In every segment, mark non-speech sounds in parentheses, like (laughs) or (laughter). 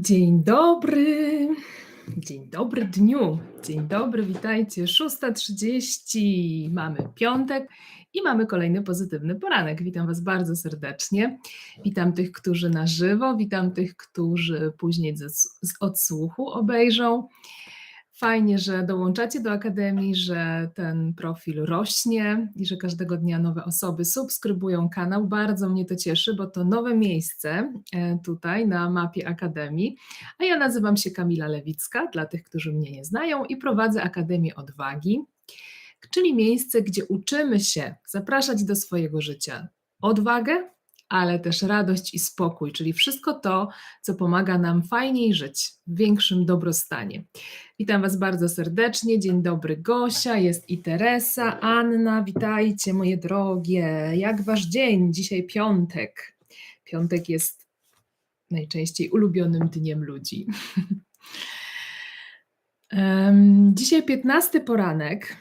Dzień dobry. Dzień dobry dniu. Dzień dobry, witajcie. 6.30. Mamy piątek i mamy kolejny pozytywny poranek. Witam Was bardzo serdecznie. Witam tych, którzy na żywo, witam tych, którzy później z odsłuchu obejrzą. Fajnie, że dołączacie do Akademii, że ten profil rośnie i że każdego dnia nowe osoby subskrybują kanał. Bardzo mnie to cieszy, bo to nowe miejsce e, tutaj na mapie Akademii. A ja nazywam się Kamila Lewicka, dla tych, którzy mnie nie znają, i prowadzę Akademię Odwagi, czyli miejsce, gdzie uczymy się zapraszać do swojego życia odwagę, ale też radość i spokój, czyli wszystko to, co pomaga nam fajniej żyć, w większym dobrostanie. Witam Was bardzo serdecznie. Dzień dobry, Gosia, jest i Teresa, Anna. Witajcie, moje drogie. Jak Wasz dzień? Dzisiaj piątek. Piątek jest najczęściej ulubionym dniem ludzi. (laughs) Dzisiaj 15 poranek.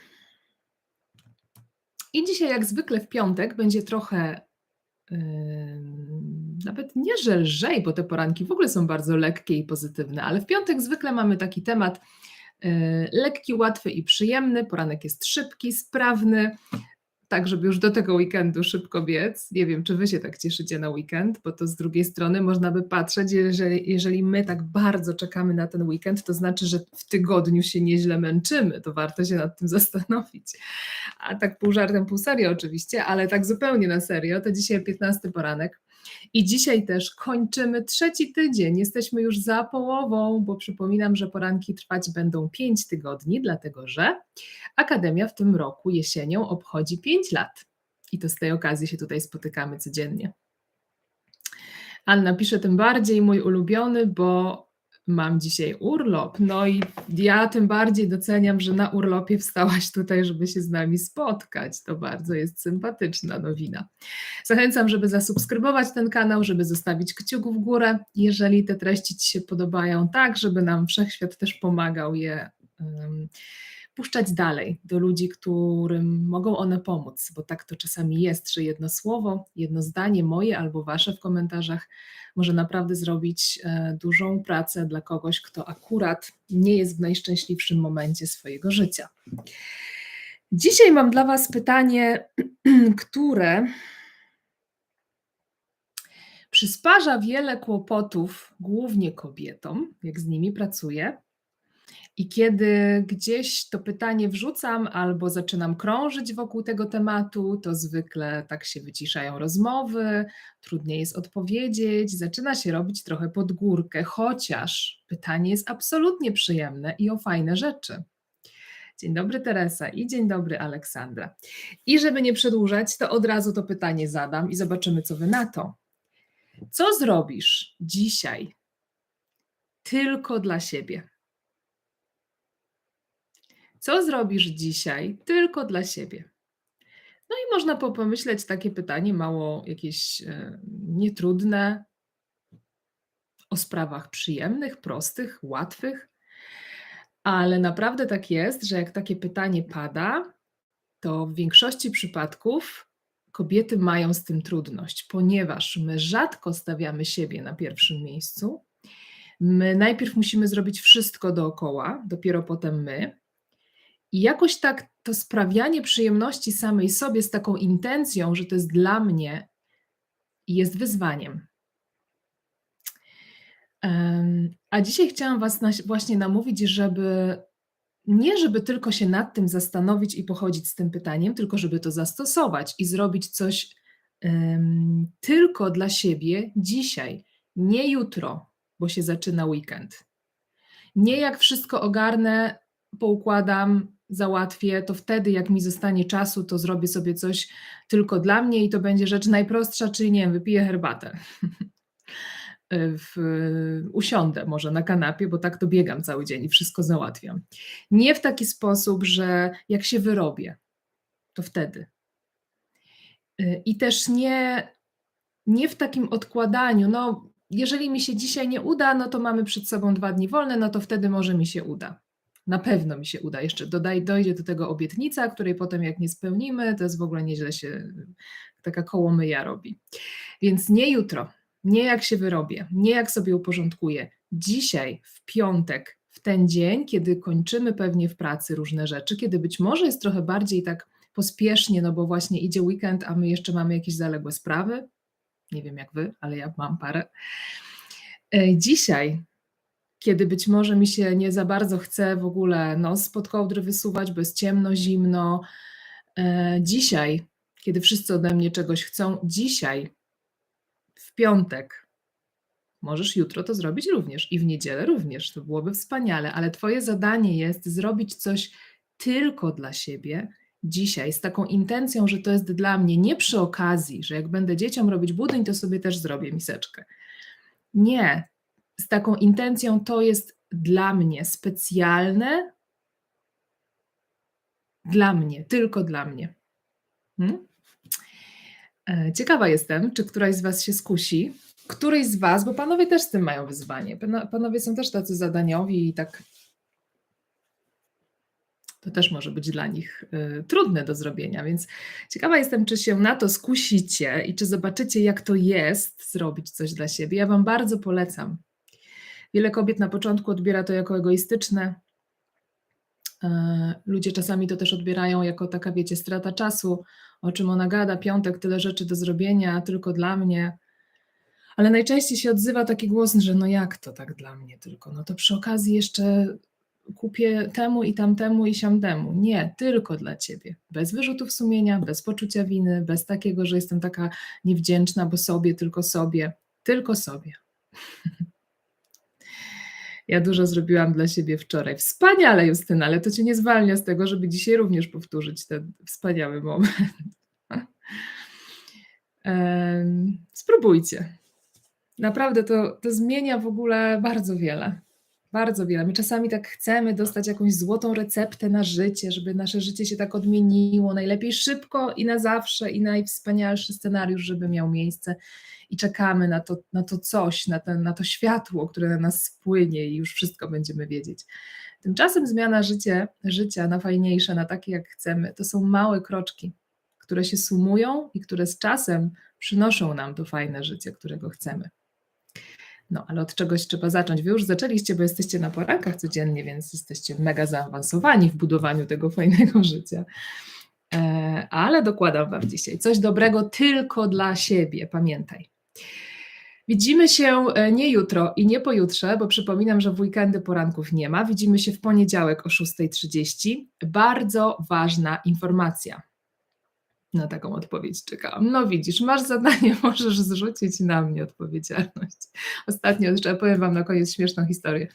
I dzisiaj, jak zwykle w piątek, będzie trochę nawet nie, że lżej, bo te poranki w ogóle są bardzo lekkie i pozytywne, ale w piątek zwykle mamy taki temat y, lekki, łatwy i przyjemny. Poranek jest szybki, sprawny, tak żeby już do tego weekendu szybko biec. Nie wiem, czy wy się tak cieszycie na weekend, bo to z drugiej strony można by patrzeć, jeżeli, jeżeli my tak bardzo czekamy na ten weekend, to znaczy, że w tygodniu się nieźle męczymy. To warto się nad tym (laughs) zastanowić. A tak pół żartem, pół serio oczywiście, ale tak zupełnie na serio, to dzisiaj 15 poranek. I dzisiaj też kończymy trzeci tydzień. Jesteśmy już za połową, bo przypominam, że poranki trwać będą 5 tygodni, dlatego że Akademia w tym roku jesienią obchodzi 5 lat. I to z tej okazji się tutaj spotykamy codziennie. Anna pisze tym bardziej mój ulubiony, bo mam dzisiaj urlop. No i ja tym bardziej doceniam, że na urlopie wstałaś tutaj, żeby się z nami spotkać. To bardzo jest sympatyczna nowina. Zachęcam, żeby zasubskrybować ten kanał, żeby zostawić kciuk w górę, jeżeli te treści Ci się podobają, tak, żeby nam wszechświat też pomagał je. Um, puszczać dalej do ludzi, którym mogą one pomóc, bo tak to czasami jest, że jedno słowo, jedno zdanie moje albo wasze w komentarzach może naprawdę zrobić e, dużą pracę dla kogoś, kto akurat nie jest w najszczęśliwszym momencie swojego życia. Dzisiaj mam dla Was pytanie, (clears throat) które przysparza wiele kłopotów, głównie kobietom, jak z nimi pracuję i kiedy gdzieś to pytanie wrzucam albo zaczynam krążyć wokół tego tematu, to zwykle tak się wyciszają rozmowy, trudniej jest odpowiedzieć, zaczyna się robić trochę pod górkę, chociaż pytanie jest absolutnie przyjemne i o fajne rzeczy. Dzień dobry Teresa i dzień dobry Aleksandra. I żeby nie przedłużać, to od razu to pytanie zadam i zobaczymy, co wy na to. Co zrobisz dzisiaj tylko dla siebie? Co zrobisz dzisiaj tylko dla siebie? No i można pomyśleć takie pytanie, mało jakieś e, nietrudne, o sprawach przyjemnych, prostych, łatwych, ale naprawdę tak jest, że jak takie pytanie pada, to w większości przypadków kobiety mają z tym trudność, ponieważ my rzadko stawiamy siebie na pierwszym miejscu. My najpierw musimy zrobić wszystko dookoła, dopiero potem my. I jakoś tak to sprawianie przyjemności samej sobie z taką intencją, że to jest dla mnie, jest wyzwaniem. A dzisiaj chciałam Was właśnie namówić, żeby nie żeby tylko się nad tym zastanowić i pochodzić z tym pytaniem, tylko żeby to zastosować i zrobić coś um, tylko dla siebie dzisiaj, nie jutro, bo się zaczyna weekend. Nie jak wszystko ogarnę, poukładam, załatwię, to wtedy, jak mi zostanie czasu, to zrobię sobie coś tylko dla mnie i to będzie rzecz najprostsza, czyli nie wiem, wypiję herbatę. (laughs) w, usiądę może na kanapie, bo tak to biegam cały dzień i wszystko załatwiam. Nie w taki sposób, że jak się wyrobię, to wtedy. I też nie, nie w takim odkładaniu, no jeżeli mi się dzisiaj nie uda, no to mamy przed sobą dwa dni wolne, no to wtedy może mi się uda na pewno mi się uda. Jeszcze dodaj, dojdzie do tego obietnica, której potem jak nie spełnimy, to jest w ogóle nieźle się taka kołomyja robi. Więc nie jutro, nie jak się wyrobię, nie jak sobie uporządkuję. dzisiaj, w piątek, w ten dzień, kiedy kończymy pewnie w pracy różne rzeczy, kiedy być może jest trochę bardziej tak pospiesznie, no bo właśnie idzie weekend, a my jeszcze mamy jakieś zaległe sprawy. Nie wiem jak wy, ale ja mam parę. E, dzisiaj, kiedy być może mi się nie za bardzo chce w ogóle nos pod kołdry wysuwać, bo jest ciemno, zimno. E, dzisiaj, kiedy wszyscy ode mnie czegoś chcą, dzisiaj, w piątek, możesz jutro to zrobić również i w niedzielę również, to byłoby wspaniale, ale Twoje zadanie jest zrobić coś tylko dla siebie dzisiaj, z taką intencją, że to jest dla mnie, nie przy okazji, że jak będę dzieciom robić budyń, to sobie też zrobię miseczkę. Nie, z taką intencją to jest dla mnie specjalne, dla mnie, tylko dla mnie. Hmm? E, ciekawa jestem, czy któraś z Was się skusi. Któryś z Was, bo panowie też z tym mają wyzwanie. Panowie są też tacy zadaniowi i tak to też może być dla nich y, trudne do zrobienia, więc ciekawa jestem, czy się na to skusicie i czy zobaczycie, jak to jest zrobić coś dla siebie. Ja Wam bardzo polecam. Wiele kobiet na początku odbiera to jako egoistyczne. E, ludzie czasami to też odbierają jako taka, wiecie, strata czasu, o czym ona gada, piątek, tyle rzeczy do zrobienia, tylko dla mnie. Ale najczęściej się odzywa taki głos, że no jak to tak dla mnie tylko? No to przy okazji jeszcze kupię temu i tamtemu i siamtemu. Nie, tylko dla ciebie. Bez wyrzutów sumienia, bez poczucia winy, bez takiego, że jestem taka niewdzięczna, bo sobie, tylko sobie. Tylko sobie. (laughs) Ja dużo zrobiłam dla siebie wczoraj. Wspaniale, Justyna, ale to cię nie zwalnia z tego, żeby dzisiaj również powtórzyć ten wspaniały moment. (laughs) Spróbujcie. Naprawdę to, to zmienia w ogóle bardzo wiele. Bardzo wiele. My czasami tak chcemy dostać jakąś złotą receptę na życie, żeby nasze życie się tak odmieniło, najlepiej szybko i na zawsze, i najwspanialszy scenariusz, żeby miał miejsce. I czekamy na to, na to coś, na, ten, na to światło, które na nas spłynie i już wszystko będziemy wiedzieć. Tymczasem zmiana życie, życia na fajniejsze, na takie jak chcemy, to są małe kroczki, które się sumują i które z czasem przynoszą nam to fajne życie, którego chcemy. No, ale od czegoś trzeba zacząć. Wy już zaczęliście, bo jesteście na porankach codziennie, więc jesteście mega zaawansowani w budowaniu tego fajnego życia. E, ale dokładam Wam dzisiaj coś dobrego tylko dla siebie, pamiętaj. Widzimy się e, nie jutro i nie pojutrze, bo przypominam, że w weekendy poranków nie ma. Widzimy się w poniedziałek o 6.30. Bardzo ważna informacja. Na taką odpowiedź czekałam. No widzisz, masz zadanie, (laughs) możesz zrzucić na mnie odpowiedzialność. Ostatnio, jeszcze powiem Wam na koniec śmieszną historię.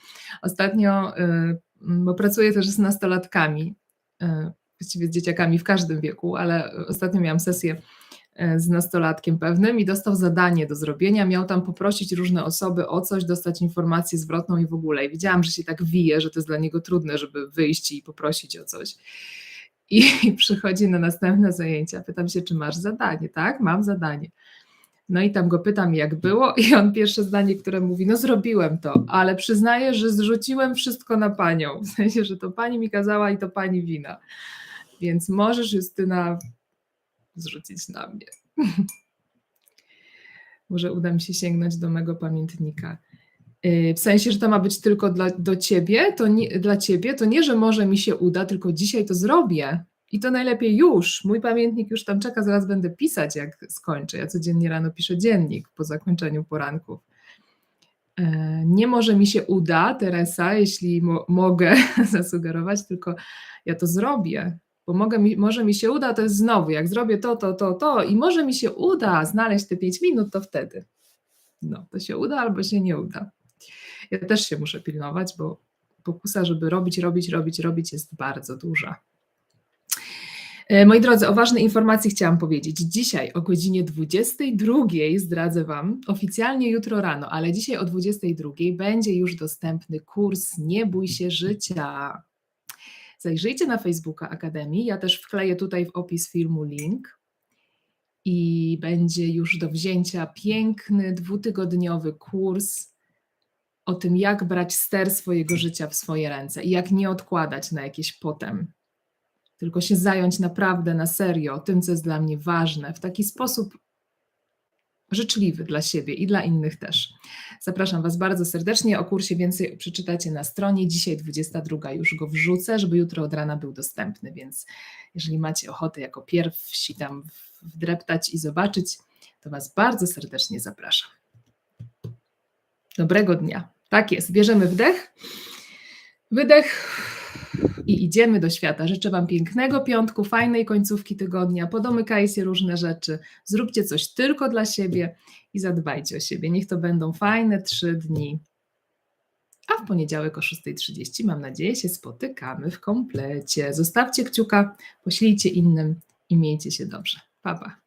Ostatnio, y, bo pracuję też z nastolatkami, y, właściwie z dzieciakami w każdym wieku, ale ostatnio miałam sesję y, z nastolatkiem pewnym i dostał zadanie do zrobienia. Miał tam poprosić różne osoby o coś, dostać informację zwrotną i w ogóle. I widziałam, że się tak wije, że to jest dla niego trudne, żeby wyjść i poprosić o coś i przychodzi na następne zajęcia. Pytam się, czy masz zadanie? Tak, mam zadanie. No i tam go pytam, jak było, i on pierwsze zdanie, które mówi: No, zrobiłem to, ale przyznaję, że zrzuciłem wszystko na panią. W sensie, że to pani mi kazała i to pani wina. Więc możesz, Justyna, zrzucić na mnie. (laughs) Może uda mi się sięgnąć do mego pamiętnika. W sensie, że to ma być tylko dla, do ciebie, to nie, dla ciebie, to nie, że może mi się uda, tylko dzisiaj to zrobię. I to najlepiej już. Mój pamiętnik już tam czeka, zaraz będę pisać, jak skończę. Ja codziennie rano piszę dziennik po zakończeniu poranków. E, nie może mi się uda, Teresa, jeśli mo mogę (laughs) zasugerować, tylko ja to zrobię, bo mogę mi, może mi się uda, to jest znowu, jak zrobię to, to, to, to i może mi się uda znaleźć te 5 minut, to wtedy. No, to się uda albo się nie uda. Ja też się muszę pilnować, bo pokusa, żeby robić, robić, robić, robić jest bardzo duża. E, moi drodzy, o ważnej informacji chciałam powiedzieć. Dzisiaj o godzinie 22 zdradzę Wam, oficjalnie jutro rano, ale dzisiaj o 22 będzie już dostępny kurs Nie bój się życia. Zajrzyjcie na Facebooka Akademii. Ja też wkleję tutaj w opis filmu link. I będzie już do wzięcia piękny, dwutygodniowy kurs o tym, jak brać ster swojego życia w swoje ręce i jak nie odkładać na jakieś potem, tylko się zająć naprawdę na serio tym, co jest dla mnie ważne, w taki sposób życzliwy dla siebie i dla innych też. Zapraszam Was bardzo serdecznie. O kursie więcej przeczytacie na stronie. Dzisiaj 22 już go wrzucę, żeby jutro od rana był dostępny, więc jeżeli macie ochotę jako pierwsi tam wdreptać i zobaczyć, to Was bardzo serdecznie zapraszam. Dobrego dnia. Tak jest, bierzemy wdech, wydech i idziemy do świata. Życzę Wam pięknego piątku, fajnej końcówki tygodnia, podomykajcie różne rzeczy, zróbcie coś tylko dla siebie i zadbajcie o siebie. Niech to będą fajne trzy dni. A w poniedziałek o 6.30 mam nadzieję się spotykamy w komplecie. Zostawcie kciuka, poślijcie innym i miejcie się dobrze. Pa, pa.